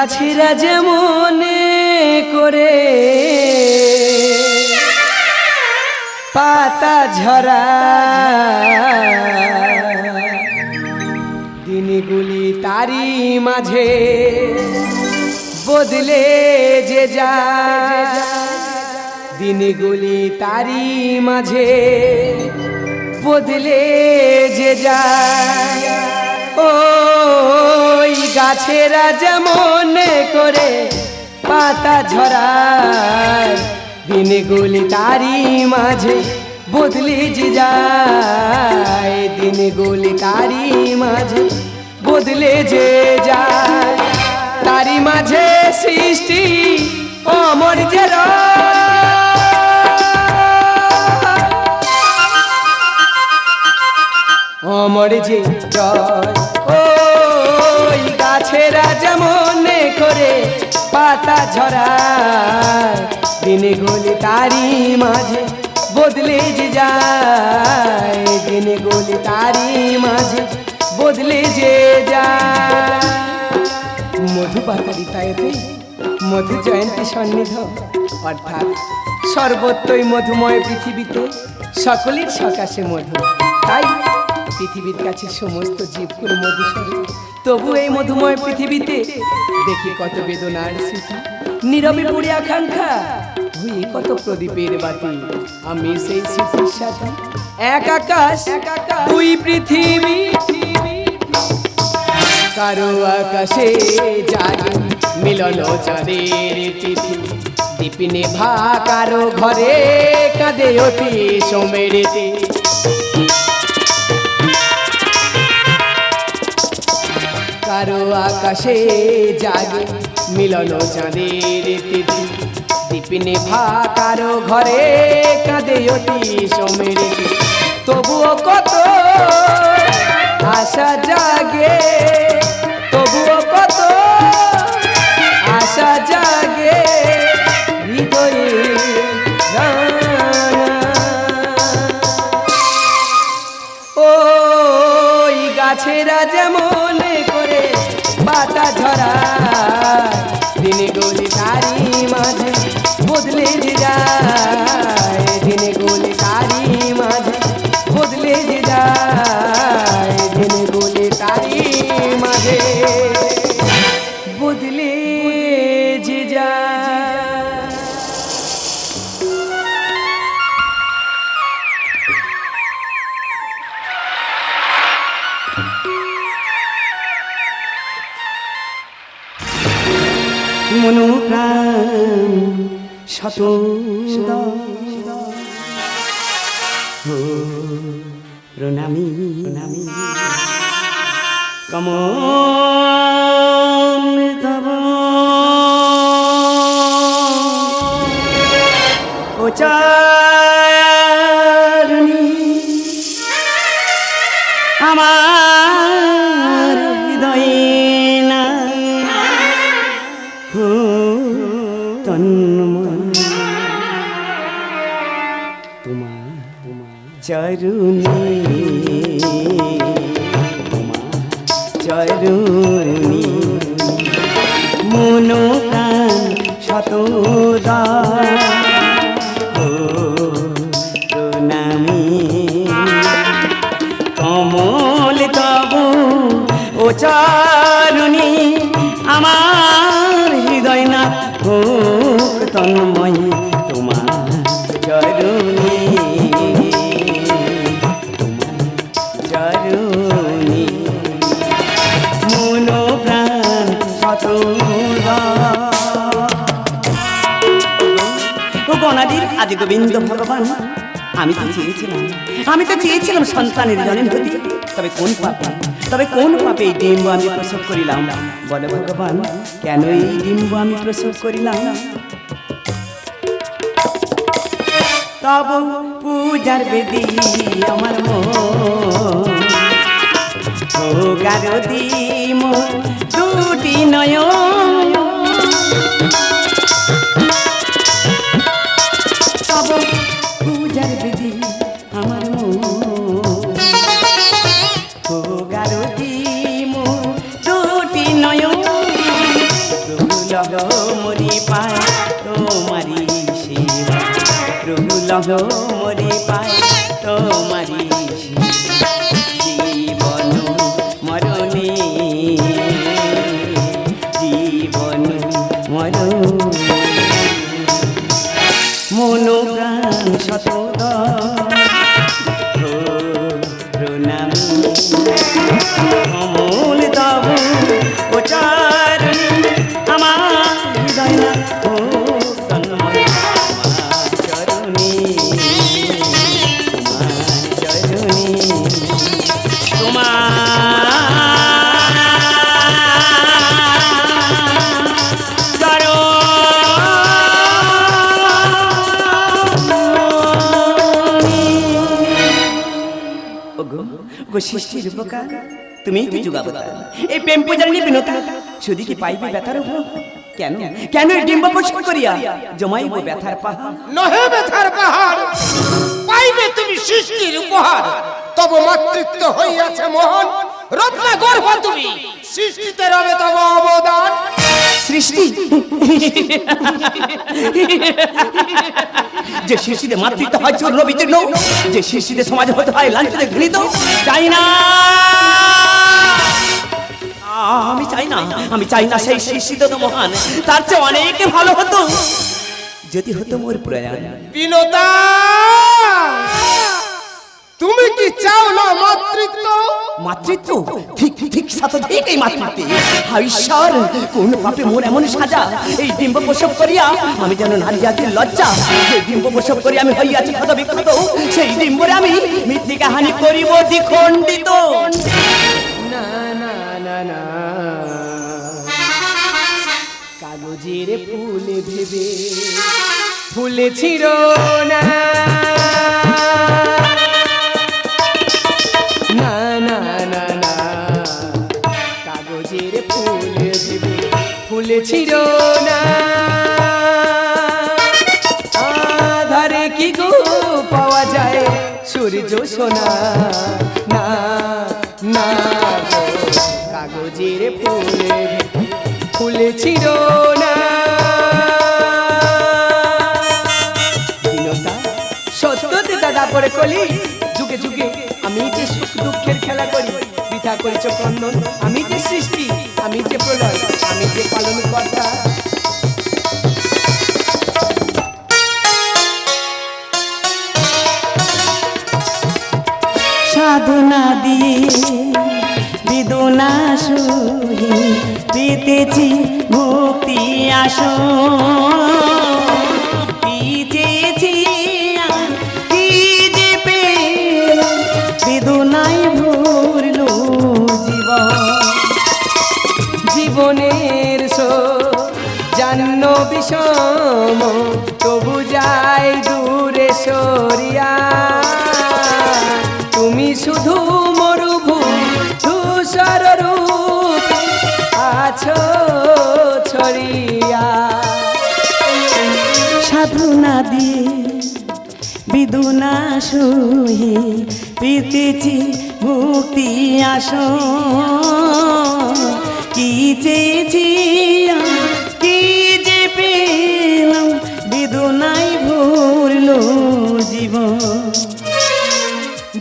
গাছেরা যেমন করে। পাতা ঝরা। দিনগুলি তারি মাঝে বদলে যে যায়। দিনগুলি তারি মাঝে বদলে যে যায়। ওই গাছেরা যেমন করে পাতা ঝরায়, দিনগুলি তারি মাঝে বদলে যে যায়, দিনগুলি তারি মাঝে বদলে যে যায় তারি মাঝে সৃষ্টি অমর যে। অমর যে জয় পাতা ঝরায় দিনে গলি তারি মাঝে বদলে যে যায়। দিনে গলি তারি মাঝে বদলে যে যায়। মধু পাতারিতায়তে মধু জয়ন্তী সন্নিধ। অর্থাৎ সর্বত্রই মধুময় পৃথিবীতে সকলের সকাশে মধু। তাই পৃথিবীর কাছে সমস্ত জীবগুলো মধু স্বরূপ। তবু এই মধুময় পৃথিবীতে দেখি কত বেদনার স্মৃতি। নীরবে পড়ে আকাঙ্ক্ষা হয়ে কত প্রদীপের বাতি। আমি সেই স্মৃতির সাথে এক আকাশ, দুই পৃথিবী। কারও আকাশে জাগে মিলন চাঁদের তিথি। দীপিনে ভা কারও ঘরে কাঁদে অতি সোমেরেতে কারও আকাশে জাগে। মিলন চাঁদের তিথি। দীপিনে ভা কারও ঘরে কাঁদে অতি সমের তবুও কত আশা জাগে। মনোপ্রাণ শত প্রণামী প্রণামী। কমন তব উচারণী। আমার শতদা আমি তো চেয়েছিলাম। আমি তো চেয়েছিলাম সন্তানের জন্ম হতে তবে কোন পাপে? তবে কোন পাপে এই ডিম্ব আমি প্রসব করিলাম? বলে ভগবান, কেন এই ডিম্ব আমি প্রসব করিলাম? তব পূজার বেদি আমার মন। ও গারদি মো দুটি নয়ন। মরি পাই তোমারি জীবন মরণে। জীবন মরণে। সৃষ্টির উপকার তুমিই তো যুগাবতার এই প্রেম পূজারিণী বিনতা শুধু কি পাইবে ব্যথার উপর কেন কেন ডিম্ব পোষণ করিয়া জমাইব ব্যথার পাহাড় নহে ব্যথার পাহাড় তুমি সৃষ্টির উপহার। তব মাতৃত্ব হইয়াছে মোহন। রত্ন গর্ভ তুমি। সৃষ্টিতে রবে তব অবদান। সৃষ্টি? যে মাতৃত্ব হয় চূর্ণ বিচূর্ণ যে সমাজ হতে হয় লাঞ্ছিত ঘৃণিত চাই না। আমি চাই না আমি চাই না সেই শিশিত তো মহান। তার চেয়ে অনেক ভালো হতো। যদি হতো মোর প্রয়াণ। বিনোদা তুমি কি চাও না মাতৃত্ব? মাতৃত্ব? ঠিক ঠিক সাথে ঠিক এই মাতৃত্বে। ঈশ্বর কোন পাপে মোর এমন সাজা? এই ডিম্ব প্রসব করিয়া আমি যেন নারী জাতির লজ্জা। এই ডিম্ব প্রসব করি আমি হইয়াছি ক্ষত বিক্ষত। সেই ডিম্বরে আমি মৃত্তিকা হানি করিব দ্বিখণ্ডিত। না না না না। কাগজের ফুলে ভেবে ফুলেছিল না না। ফুলেছিল না। আধারে কি গো পাওয়া যায় সূর্য সোনা? না না কাগজের ফুল ফুলেছিল না। দীনতা, সত্যতে দাদা করে কলি, যুগে যুগে আমি যে সুখ দুঃখের খেলা করি, বৃথা করেছ ক্রন্দন, আমি যে সৃষ্টি, আমি যে প্রলয় যে পালন কর্তা সাধনা দিয়ে বেদনা সুহি পেতেছি মুক্তি আসো বিদুনা সহি পেতেছি মুক্তি আস কি চেয়েছি কি যে পেলাম বেদনাই ভরল জীবন।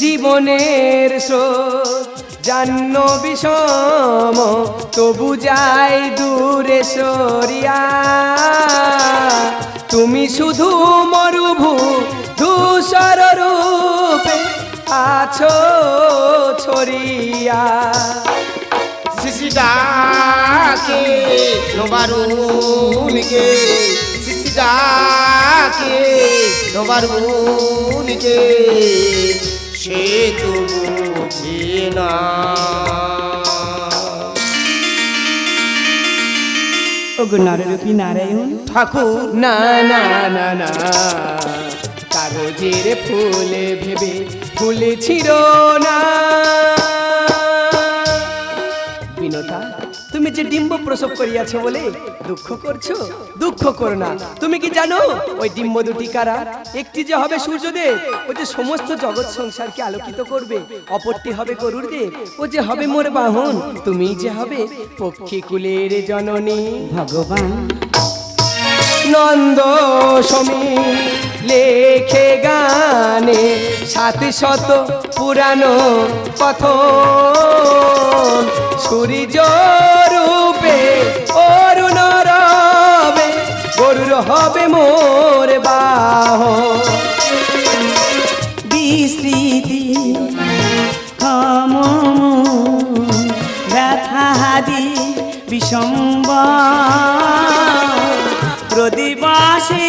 জীবনের স্রোত জান্ন বিষম, তবু যাই দূরে সরিয়া। তুমি শুধু মরুভূ ধূসর রূপে আছো ছড়িয়া। শিশিদাকে নবারুনকে শিশিদাকে নবারুনকে সে তো বুঝে না। ওগো নররূপী নারায়ণ। ঠাকুর না না না না। কাগজের ফুলে ভেবে ফুলেছিল না। বিনতা তুমি যে ডিম্ব প্রসব করিয়াছো বলে দুঃখ করছ? দুঃখ করো না। তুমি কি জানো ওই ডিম্ব দুটি কারা? একটি যে হবে সূর্যদেব ও যে সমস্ত জগৎ সংসারকে আলোকিত করবে অপরটি হবে গরুর দেব ও যে হবে মোর বাহন তুমি যে হবে পক্ষী কুলের জননী। ভগবান। নন্দ সমী লেখে গানে সাত শত পুরানো কথন। সূর্য রূপে অরুণ রবে, গরুর হবে মোর বাহ বিস্মৃতি ক্ষম ব্যথাদি বিষম্ব প্রদিবাসে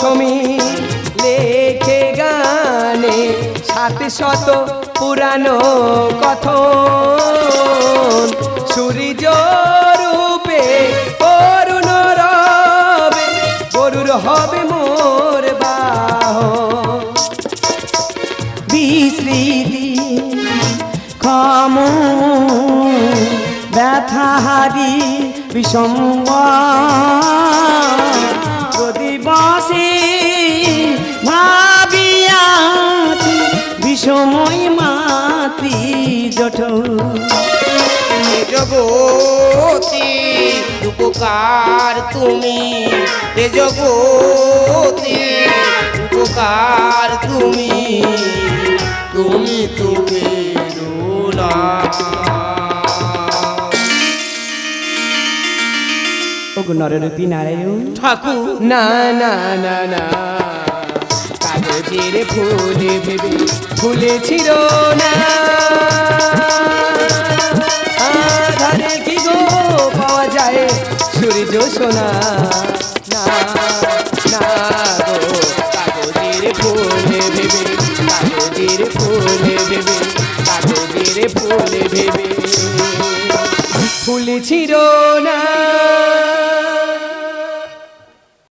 সমী লেখে গানে সাত শত পুরানো কথন। সূর্য রূপে অরুণ রবে, গরুর হবে মোর বাহ বিস্মৃতি ক্ষম ব্যথাহারি বিষম্ব প্রদিবাসে ভাবিয়াছি বিষময় মাতৃ জঠর এ জগতি উপকার তুমি। এ জগতি উপকার তুমি। তুমি তুমি নররূপী নারায়ণ ঠাকুর। না না না না। কাগজের ফুল ভেবে ফুলেছিল না। আধারে কি গো পাওয়া যায়? সূর্য সোনা। না না ফুল ভেবে ফুল ভেবে ছিল